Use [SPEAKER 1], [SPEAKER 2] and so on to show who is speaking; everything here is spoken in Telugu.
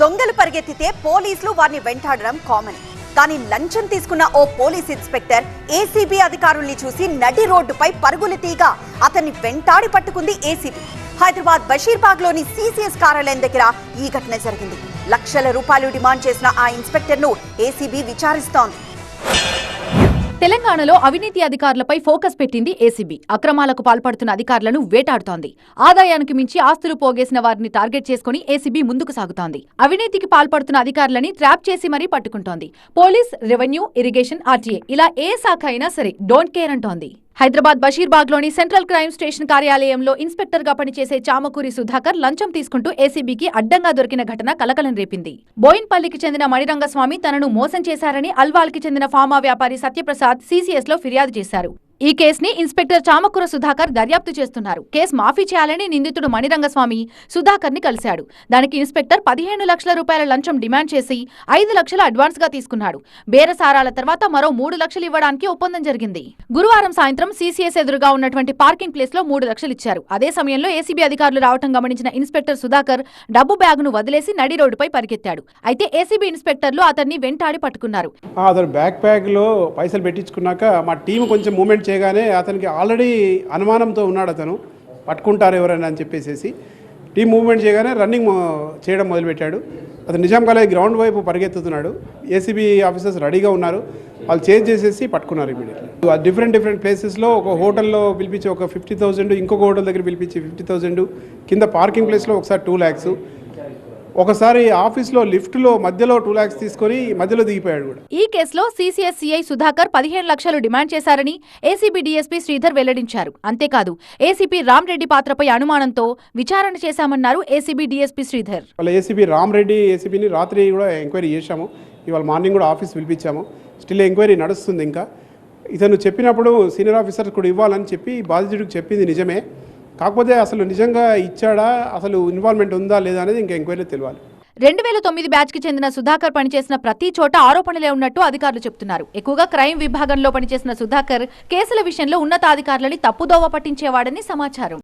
[SPEAKER 1] దొంగలు పరిగెత్తితే పోలీసులు వారిని వెంటాడడం కామన్ కానీ లంచం తీసుకున్న ఓ పోలీస్ ఇన్స్పెక్టర్ ఏసీబీ అధికారుల్ని చూసి నడి రోడ్డుపై పరుగులు తీగ అతన్ని వెంటాడి పట్టుకుంది ఏసీబీ హైదరాబాద్ బషీర్బాగ్లోని సీసీఎస్ కార్యాలయం దగ్గర ఈ ఘటన జరిగింది. లక్షల రూపాయలు డిమాండ్ చేసిన ఆ ఇన్స్పెక్టర్ను ఏసీబీ విచారిస్తోంది.
[SPEAKER 2] తెలంగాణలో అవినీతి అధికారులపై ఫోకస్ పెట్టింది ఏసీబీ. అక్రమాలకు పాల్పడుతున్న అధికారులను వేటాడుతోంది. ఆదాయానికి మించి ఆస్తులు పోగేసిన వారిని టార్గెట్ చేసుకుని ఏసీబీ ముందుకు సాగుతోంది. అవినీతికి పాల్పడుతున్న అధికారులని ట్రాప్ చేసి మరీ పట్టుకుంటోంది. పోలీస్ రెవెన్యూ ఇరిగేషన్ ఆర్టీఏ ఇలా ఏ శాఖ అయినా సరే డోంట్ కేర్ అంటోంది. హైదరాబాద్ బషీర్బాగ్లోని సెంట్రల్ క్రైమ్ స్టేషన్ కార్యాలయంలో ఇన్స్పెక్టర్గా పనిచేసే చామకూరి సుధాకర్ లంచం తీసుకుంటూ ఏసీబీకి అడ్డంగా దొరికిన ఘటన కలకలం రేపింది. బోయిన్పల్లికి చెందిన మణిరంగస్వామి తనను మోసం చేశారని అల్వాల్కి చెందిన ఫామా వ్యాపారి సత్యప్రసాద్ సీసీఎస్లో ఫిర్యాదు చేశారు. ఈ కేసుని ఇన్స్పెక్టర్ చామకూర సుధాకర్ దర్యాప్తు చేస్తున్నారు. కేసు మాఫీ చేయాలని నిందితుడు మణిరంగస్వామి సుధాకర్ని కలిశాడు. దానికి ఇన్స్పెక్టర్ పదిహేను లక్షల రూపాయల లంచం డిమాండ్ చేసి ఐదు లక్షలు అడ్వాన్స్గా తీసుకున్నాడు. బేరసారాల తర్వాత మరో మూడు లక్షలు ఇవ్వడానికి ఒప్పందం జరిగింది. గురువారం సాయంత్రం సీసీఎస్ ఎదురుగా ఉన్నటువంటి పార్కింగ్ ప్లేస్లో మూడు లక్షలు ఇచ్చారు. అదే సమయంలో ఏసీబీ అధికారులు రావటం గమనించిన ఇన్స్పెక్టర్ సుధాకర్ డబ్బు బ్యాగును వదిలేసి నడి రోడ్డుపై పరిగెత్తాడు. అయితే ఏసీబీ ఇన్స్పెక్టర్లు అతన్ని వెంటాడి పట్టుకున్నారు.
[SPEAKER 3] అతను బ్యాక్ పైసలు పెట్టించుకున్నాక మా టీం కొంచెం మూమెంట్ చేయగానే అతనికి ఆల్రెడీ అనుమానంతో ఉన్నాడు అతను. పట్టుకుంటారు ఎవరైనా అని చెప్పేసి టీం మూవ్మెంట్ చేయగానే రన్నింగ్ చేయడం మొదలుపెట్టాడు. అతను నిజాం కాలేజ్ గ్రౌండ్ వైపు పరిగెత్తుతున్నాడు. ఏసీబీ ఆఫీసర్స్ రెడీగా ఉన్నారు. వాళ్ళు చేంజ్ చేసేసి పట్టుకున్నారు ఇమీడియట్లీ. డిఫరెంట్ డిఫరెంట్ ప్లేసెస్లో ఒక హోటల్లో పిలిపించి ఒక ఫిఫ్టీ థౌసండ్ ఇంకొక హోటల్ దగ్గర పిలిపించి ఫిఫ్టీ థౌజండ్ కింద పార్కింగ్ ప్లేస్లో ఒకసారి టూ ల్యాక్స్. ఒకసారి ఆఫీస్లో లిఫ్ట్లో మధ్యలో టూ ల్యాక్స్ తీసుకొని మధ్యలో దిగిపోయాడు కూడా.
[SPEAKER 2] ఈ కేసులో సీసీఎస్ సిఐ సుధాకర్ పదిహేను లక్షలు డిమాండ్ చేశారని ఏసీబీ డీఎస్పీ శ్రీధర్ వెల్లడించారు. అంతేకాదు ఏసీపీ రామ్రెడ్డి పాత్రపై అనుమానంతో విచారణ చేశామన్నారు ఏసీబీ డీఎస్పీ శ్రీధర్.
[SPEAKER 3] వాళ్ళ ఏసీబీ రామరెడ్డి ఏసీబీని రాత్రి కూడా ఎంక్వైరీ చేశాము. ఇవాళ మార్నింగ్ కూడా ఆఫీస్ పిలిపించాము. స్టిల్ ఎంక్వైరీ నడుస్తుంది ఇంకా. ఇతను చెప్పినప్పుడు సీనియర్ ఆఫీసర్ కూడా ఇవ్వాలని చెప్పి బాధితుడికి చెప్పింది నిజమే. కాకపోతే అసలు నిజంగా ఇచ్చాడా అసలు ఇన్వాల్వ్మెంట్ ఉందా లేదా అనేది ఇంకా ఎంక్వైరీ తెలియాలి
[SPEAKER 2] రెండు వేల తొమ్మిది బ్యాచ్కి చెందిన సుధాకర్ పనిచేసిన ప్రతి చోట ఆరోపణలే ఉన్నట్టు అధికారులు చెబుతున్నారు ఎక్కువగా క్రైమ్ విభాగంలో పనిచేసిన సుధాకర్ కేసుల విషయంలో ఉన్నతాధికారులని తప్పుదోవ పట్టించేవాడని సమాచారం.